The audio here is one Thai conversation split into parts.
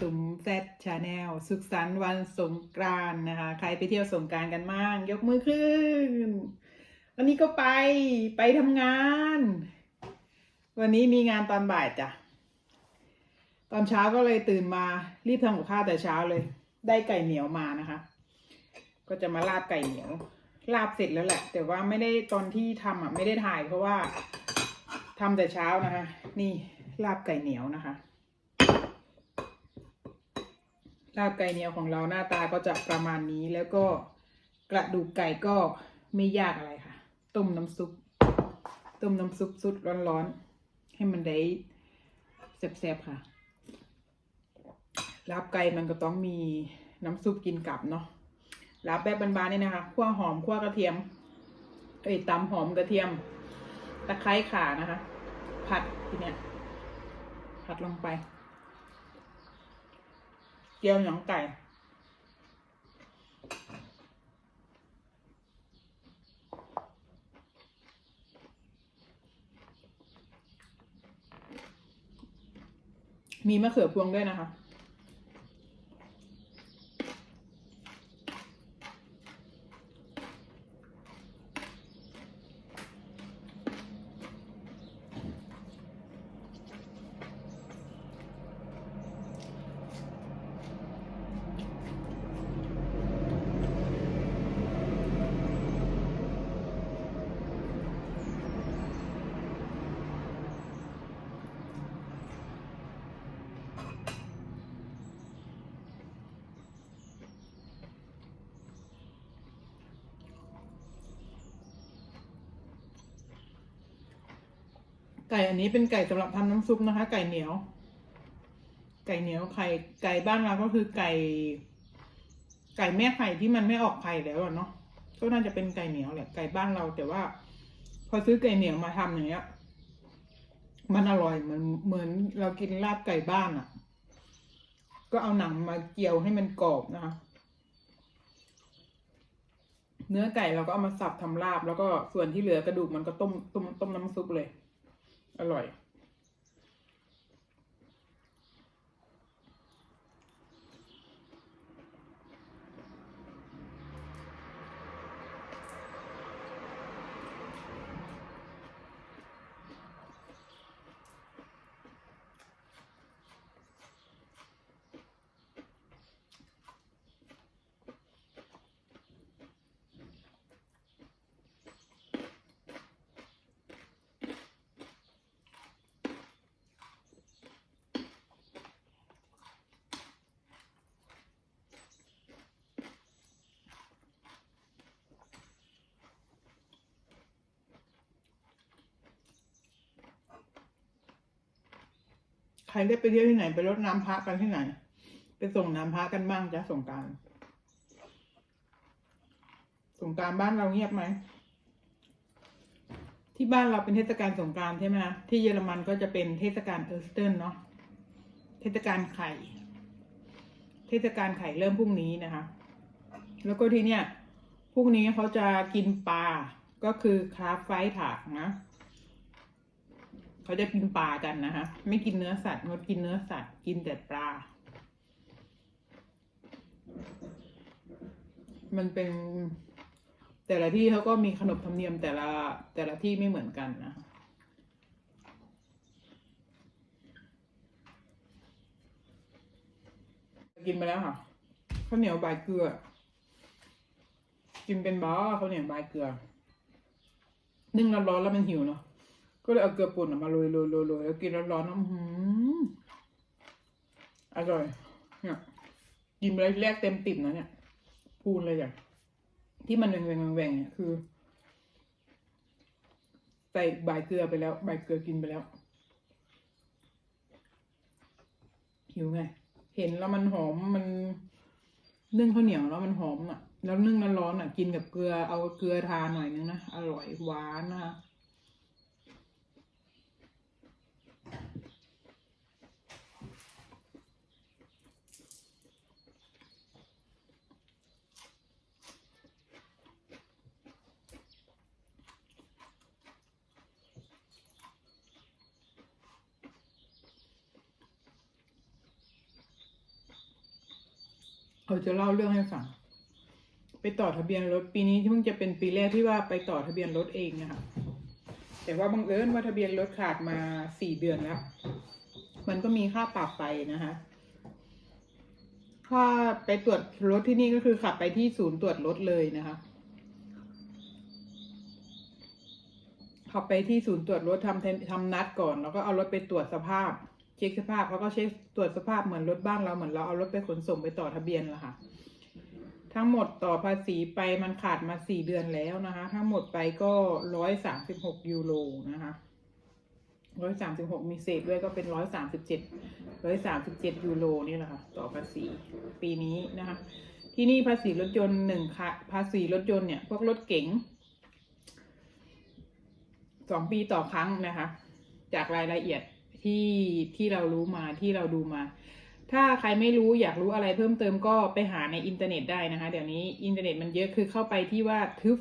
ตุ่มแซดชาแนลสุขสันต์วันสงกรานต์นะคะ ใครไปเที่ยวสงกรานต์กันบ้าง ยกมือขึ้น วันนี้ก็ไปไปทำงาน วันนี้มีงานตอนบ่ายจ้ะ ตอนเช้าก็เลยตื่นมารีบทำกับข้าวแต่เช้าเลย ได้ไก่เหนียวมานะคะ ก็จะมาลาบไก่เหนียวลาบเสร็จแล้วแหละ แต่ว่าไม่ได้ตอนที่ทำอะไม่ได้ถ่ายเพราะว่าทำแต่เช้านะคะ นี่ลาบไก่เหนียวนะคะ ลาบไก่เหนียวของเราหน้าตาก็จะประมาณนี้แล้วก็กระดูกไก่ก็ไม่ยากอะไรค่ะ ต้มน้ำซุป ต้มน้ำซุปสุดร้อนๆ ให้มันได้แซ่บๆค่ะลาบไก่มันก็ต้องมีน้ำซุปกินกับเนาะลาบแบบบานๆนี่นะคะคั่วหอมคั่วกระเทียมเอ้ยตำหอมกระเทียม ตะไคร้ข่านะคะ ผัดทีเนี้ยผัดลงไป จียวหนังไก่มีมะเขือพวงด้วยนะคะ ไก่อันนี้เป็นไก่สำหรับทำน้ำซุปนะคะ ไก่เหนียว ไก่เหนียวไข่ไก่บ้านเราก็คือไก่ ไก่แม่ไข่ที่มันไม่ออกไข่แล้วเนาะก็น่าจะเป็นไก่เหนียวแหละไก่บ้านเราแต่ว่า พอซื้อไก่เหนียวมาทำอย่างเงี้ย มันอร่อยเหมือนเหมือนเรากินลาบไก่บ้านอะ่ะ ก็เอาหนังมาเจียวให้มันกรอบนะคะเนื้อไก่เราก็เอามาสับทำลาบ แล้วก็ส่วนที่เหลือกระดูกมันก็ต้มต้มต้มน้ำซุปเลย อร่อย รได้ไปเที่ยวที่ไหน ไปรดน้ำพระกันที่ไหน ไปส่งน้ำพระกันบ้างจ้ะสงการสงการบ้านเราเงียบไหมที่บ้านเราเป็นเทศกาลสงการใช่ไหมคะที่เยอรมันก็จะเป็นเทศกาลเออสเติร์นเนาะเทศกาลไข่ เทศกาลไข่เริ่มพรุ่งนี้นะคะ แล้วก็ที่เนี่ยพรุ่งนี้เขาจะกินปลาก็คือคราฟไฟถากนะ เขาจะกินปลากันนะคะ ไม่กินเนื้อสัตว์งดกินเนื้อสัตว์ กินแต่ปลา มันเป็น แต่ละที่เขาก็มีขนบธรรมเนียมแต่ละแต่ละที่ไม่เหมือนกันนะกินไปแล้วค่ะข้าวเหนียวใบเกลือ กินเป็นบ้าข้าวเหนียวใบเกลือนึ่งร้อนๆแล้วมันหิวเนาะ ก็เลยเอาเกลือป่นมาโรยโรยโรยโรยแล้วกินร้อนๆน้ำหืมอร่อย เนี่ยกินไปแรกเต็มติ่มนะเนี่ยพูนเลยอะที่มันแหวงแหวงแหวงเนี่ยคือใส่ใบเกลือไปแล้วใบเกลือกินไปแล้วหิวไง เห็นแล้วมันหอมมันนึ่งข้าวเหนียวแล้วมันหอมอะ แล้วนึ่งร้อนๆอะ กินกับเกลือเอาเกลือทาหน่อยนึงนะอร่อยหวานนะคะ เราจะเล่าเรื่องให้ฟัง ไปต่อทะเบียนรถปีนี้ที่เพิ่งจะเป็นปีแรกที่ว่าไปต่อทะเบียนรถเองนะคะแต่ว่าบังเอิญว่าทะเบียนรถขาดมาสี่เดือนแล้วมันก็มีค่าปรับไปนะคะค่าไปตรวจรถที่นี่ก็คือขับไปที่ศูนย์ตรวจรถเลยนะคะ ขับไปที่ศูนย์ตรวจรถทำทำนัดก่อน แล้วก็เอารถไปตรวจสภาพ เช็คสภาพเขาก็เช็คตรวจสภาพเหมือนรถบ้านเราเหมือนเราเอารถไปขนส่งไปต่อทะเบียนละค่ะ ทั้งหมดต่อภาษีไปมันขาดมาสี่เดือนแล้วนะคะ ทั้งหมดไปก็ร้อยสามสิบหกยูโรนะคะร้อยสามสิบหกมีเศษด้วยก็เป็นร้อยสามสิบเจ็ดร้อยสามสิบเจ็ดยูโรนี่แหละค่ะ ต่อภาษีปีนี้นะคะ ที่นี่ภาษีรถยนต์หนึ่งค่ะ ภาษีรถยนต์เนี่ย พวกรถเก๋งสองปีต่อครั้งนะคะ จากรายละเอียด ที่ที่เรารู้มาที่เราดูมา ถ้าใครไม่รู้อยากรู้อะไรเพิ่มเติมก็ไปหาในอินเทอร์เน็ตได้นะคะ เดี๋ยวนี้อินเทอร์เน็ตมันเยอะคือเข้าไปที่ว่าทึบ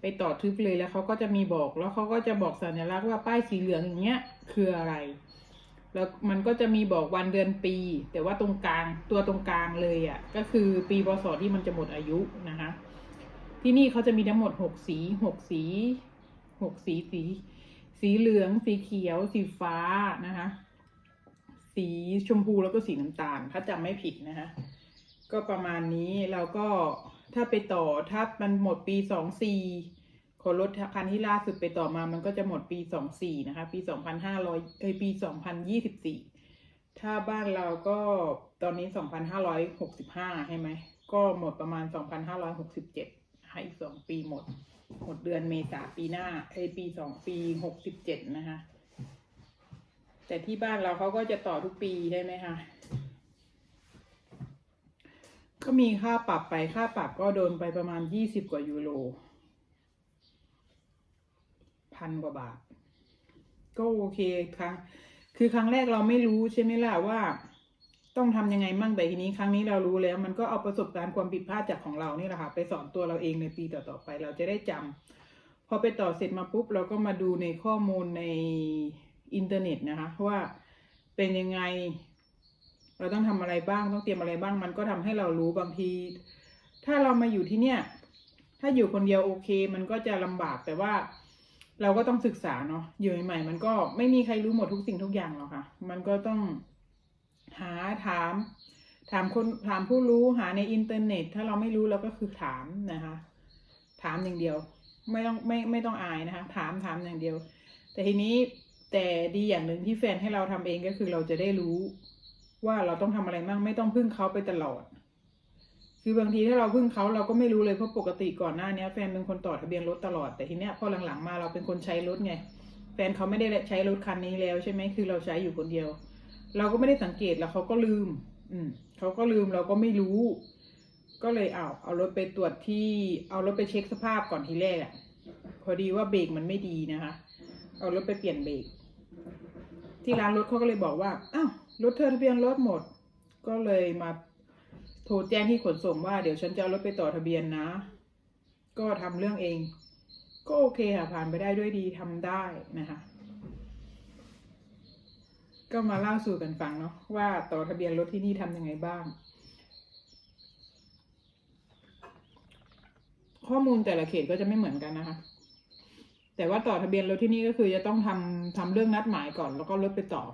ไปต่อทึบเลยแล้วเขาก็จะมีบอกแล้วเขาก็จะบอกสัญลักษณ์ว่าป้ายสีเหลืองอย่างเงี้ยคืออะไร แล้วมันก็จะมีบอกวันเดือนปี แต่ว่าตรงกลางตัวตรงกลางเลยอะ่ะก็คือปีพศที่มันจะหมดอายุนะคะ ที่นี่เขาจะมีทั้งหมดหกสีหกสีหกสีสี สีเหลือง สีเขียว สีฟ้านะคะ สีชมพูแล้วก็สีน้ำตาล ถ้าจำไม่ผิดนะคะ ก็ประมาณนี้เราก็ถ้าไปต่อถ้ามันหมดปีสองสี่คนรถคันที่ล่าสุดไปต่อมามันก็จะหมดปีสองสี่นะคะ ปีสองพันห้าร้อยเอยปีสองพันยี่สิบสี่ถ้าบ้านเราก็ตอนนี้สองพันห้าร้อยหกสิบห้าใช่ไหม ก็หมดประมาณสองพันห้าร้อยหกสิบเจ็ดให้อีกสองปีหมด หมดเดือนเมษาปีหน้าเอปีสองปีหกสิบเจ็ดนะคะ แต่ที่บ้านเราเขาก็จะต่อทุกปีใช่ไหมคะก็มีค่าปรับไปค่าปรับก็โดนไปประมาณยี่สิบกว่ายูโรพันกว่าบาท ก็โอเคครั้งคือครั้งแรกเราไม่รู้ใช่ไหมล่ะว่า ต้องทำยังไงมั่งแต่ทีนี้ครั้งนี้เรารู้แล้ว มันก็เอาประสบการณ์ความผิดพลาดจากของเรานี่แหละค่ะไปสอนตัวเราเองในปีต่อๆไป เราจะได้จำพอไปต่อเสร็จมาปุ๊บเราก็มาดูในข้อมูลในอินเทอร์เน็ตนะคะว่าเป็นยังไง เราต้องทำอะไรบ้างต้องเตรียมอะไรบ้าง มันก็ทำให้เรารู้บางที ถ้าเรามาอยู่ที่เนี่ย ถ้าอยู่คนเดียวโอเค มันก็จะลำบากแต่ว่าเราก็ต้องศึกษาเนาะอยู่ใหม่ๆมันก็ไม่มีใครรู้หมดทุกสิ่งทุกอย่างหรอกค่ะ มันก็ต้อง หาถาม ถามคนถามผู้รู้หาในอินเทอร์เน็ต ถ้าเราไม่รู้เราก็คือถามนะคะ ถามอย่างเดียว ไม่ต้องไม่ไม่ต้องอายนะคะ ถามถามอย่างเดียว แต่ทีนี้แต่ดีอย่างหนึ่งที่แฟนให้เราทำเองก็คือเราจะได้รู้ว่าเราต้องทำอะไรบ้างไม่ต้องพึ่งเขาไปตลอด คือบางทีถ้าเราพึ่งเขาเราก็ไม่รู้เลยเพราะปกติก่อนหน้านี้แฟนเป็นคนต่อทะเบียนรถตลอดแต่ทีเนี้ยพอหลังๆมาเราเป็นคนใช้รถไงแฟนเขาไม่ได้ใช้รถคันนี้แล้วใช่ไหมคือเราใช้อยู่คนเดียว เราก็ไม่ได้สังเกตแล้วเขาก็ลืม อืมเขาก็ลืมเราก็ไม่รู้ ก็เลยเอาเอารถไปตรวจที่เอารถไปเช็คสภาพก่อนทีแรกอะพอดีว่าเบรกมันไม่ดีนะคะ เอารถไปเปลี่ยนเบรกที่ร้านรถเขาก็เลยบอกว่าอ้าวรถเธอทะเบียนรถหมด ก็เลยมาโทรแจ้งที่ขนส่งว่าเดี๋ยวฉันจะเอารถไปต่อทะเบียนนะ ก็ทำเรื่องเอง ก็โอเคค่ะผ่านไปได้ด้วยดีทำได้นะคะ ก็มาเล่าสู่กันฟังเนาะว่าต่อทะเบียนรถที่นี่ทำยังไงบ้าง ข้อมูลแต่ละเขตก็จะไม่เหมือนกันนะคะ แต่ว่าต่อทะเบียนรถที่นี่ก็คือจะต้องทำทำเรื่องนัดหมายก่อน แล้วก็รถไปต่อ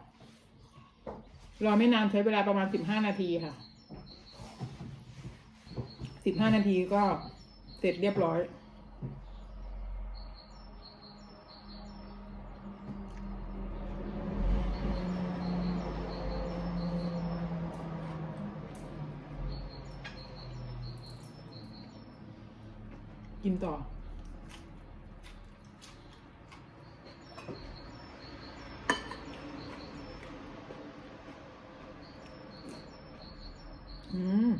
รอไม่นานใช้เวลาประมาณสิบห้านาทีค่ะสิบห้านาทีก็เสร็จเรียบร้อย กินต่อ อืม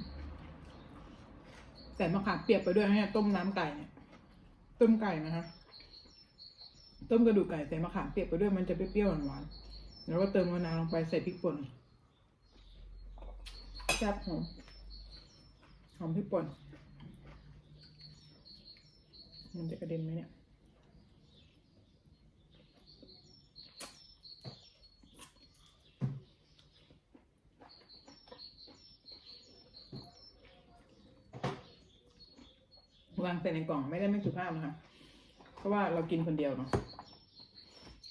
ใส่มะขามเปียกไปด้วยนะเนี่ยต้มน้ำไก่เนี่ยต้มไก่นะคะต้มกระดูกไก่ใส่มะขามเปียกไปด้วยมันจะเปรี้ยวหวานๆแล้วก็เติมมะนาวลงไปใส่พริกป่นแซ่บหอมหอมพริกป่น มันจะกระเด็นไหมเนี่ย วางใส่ในกล่องไม่ได้ไม่สุภาพนะคะ เพราะว่าเรากินคนเดียวเนาะ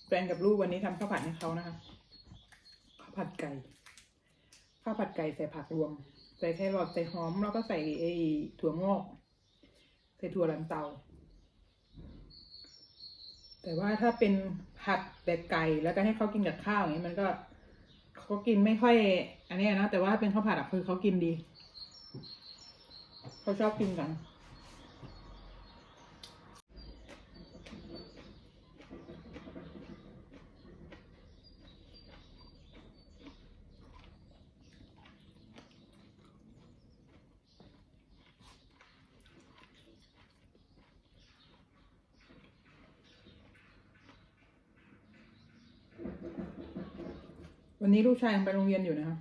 แฟนกับลูกวันนี้ทำข้าวผัดให้เขานะคะ ข้าวผัดไก่ ข้าวผัดไก่ใส่ผักรวม ใส่แครอทใส่หอมแล้วก็ใส่ไอ้ถั่วงอกใส่ถั่วลันเตา แต่ว่าถ้าเป็นผัดแต่ไก่แล้วก็ให้เขากินกับข้าวอย่างนี้มันก็เขากินไม่ค่อย อันนี้นะแต่ว่าเป็นข้าวผัดอะคือเขากินดี เขาชอบกินกัน วันนี้ลูกชายยังไปโรงเรียนอยู่นะคะ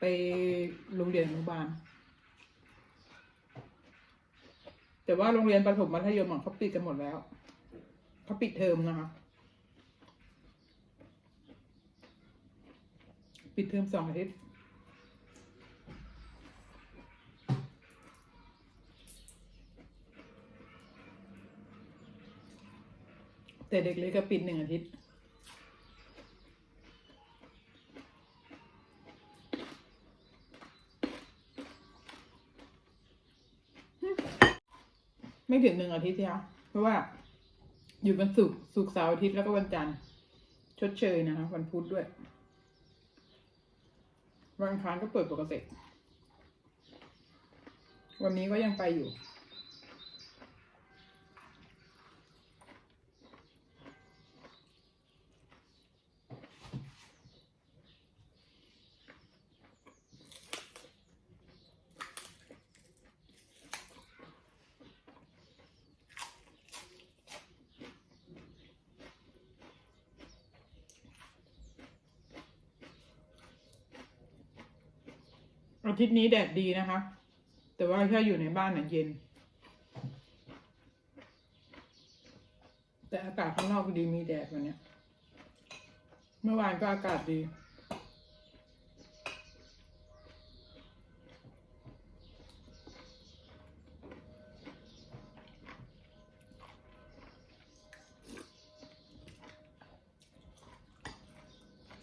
ไปโรงเรียนอนุบาล แต่ว่าโรงเรียนประถมมัธยมเขาปิดกันหมดแล้วเขาปิดเทอมนะคะ ปิดเทอมสองอาทิตย์แต่เด็กเล็กก็ปิดหนึ่งอาทิตย์ ไม่ถึงหนึ่งอาทิตย์แล้วเพราะว่าหยุดวันศุกร์ศุกร์เสาร์อาทิตย์แล้วก็วันจันทร์ชดเชยนะคะวันพุธด้วย วันอังคารก็เปิดปกติวันนี้ก็ยังไปอยู่ อาทิตย์นี้แดดดีนะคะ แต่ว่าถ้าอยู่ในบ้านน่ะเย็น แต่อากาศข้างนอกดีมีแดดวันนี้เมื่อวานก็อากาศดี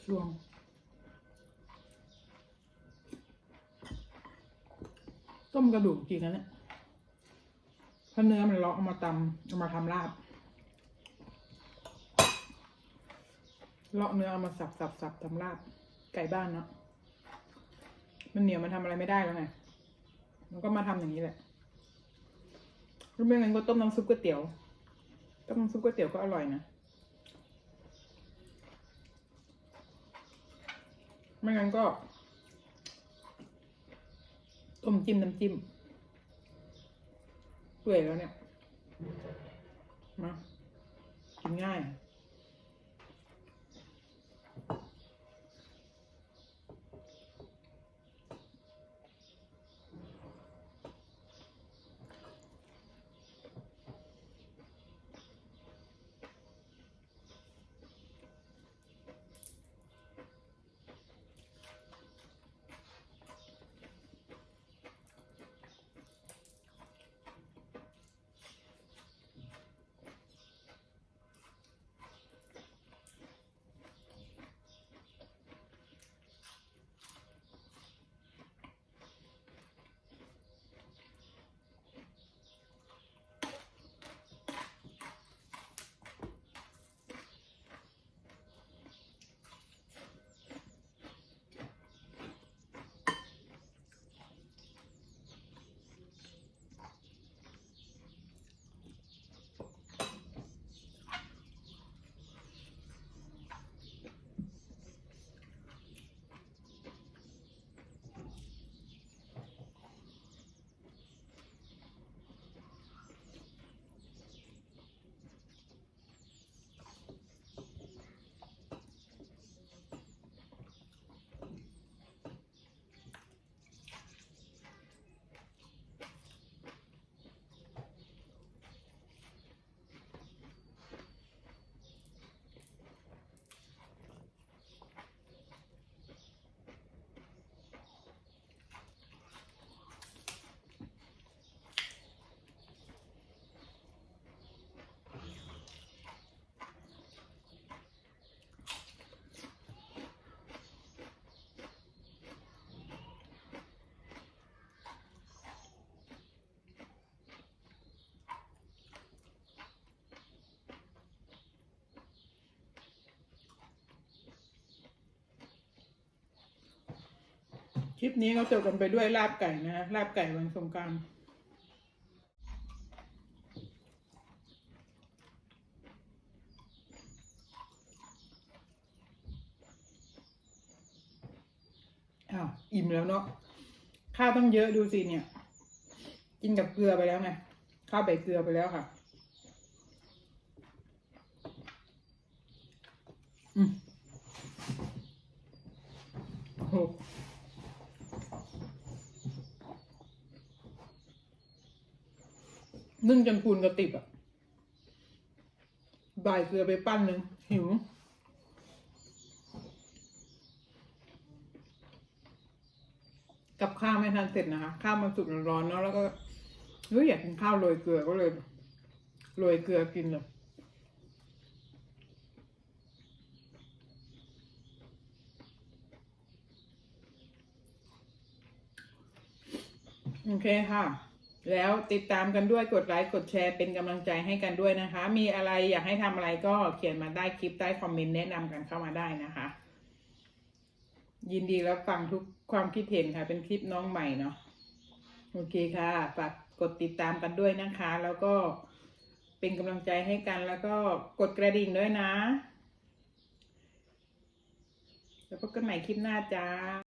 ช่วง ต้มกระดูกจริงนะเนี่ยเพราเนื้อมันเลาะเอามาตำเอามาทำลาบเลาะเนื้อเอามาสับสับสับทำลาบไก่บ้านเนาะมันเหนียวมันทำอะไรไม่ได้แล้วไงมันก็มาทำอย่างนี้แหละรือไม่งั้นก็ต้มน้ำซุปก๋วยเตี๋ยว ต้มน้ำซุปก๋วยเตี๋ยวก็อร่อยนะไม่งั้นก็ ต้มจิ้มน้ำจิ้มเปื่อยแล้วเนี่ยมากินง่าย ลิปนี้ก็จบกันไปด้วยลาบไก่นะฮะลาบไก่วันสงการอ้าวอิ่มแล้วเนาะข้าวต้องเยอะดูสิเนี่ย กินกับเกลือไปแล้วไงข้าวใบเกลือไปแล้วค่ะ อืมโอ้โห นึ่งจนพูนกระติบอะบ่ายเกลือไปปั้นหนึ่งหิวกับข้าวไม่ทันเสร็จนะคะ ข้าวมันสุกร้อนเนาะแล้วก็เฮ้ยอยากกินข้าวโรยเกลือก็เลยโรยเกลือกินเลยโอเคค่ะ แล้วติดตามกันด้วยกดไลค์กดแชร์เป็นกำลังใจให้กันด้วยนะคะ มีอะไรอยากให้ทำอะไรก็เขียนมาได้คลิปใต้คอมเมนต์แนะนำกันเข้ามาได้นะคะ ยินดีรับฟังทุกความคิดเห็นค่ะ เป็นคลิปน้องใหม่เนาะโอเคค่ะฝากกดติดตามกันด้วยนะคะ แล้วก็เป็นกำลังใจให้กันแล้วก็กดกระดิ่งด้วยนะ แล้วพบกันใหม่คลิปหน้าจ้า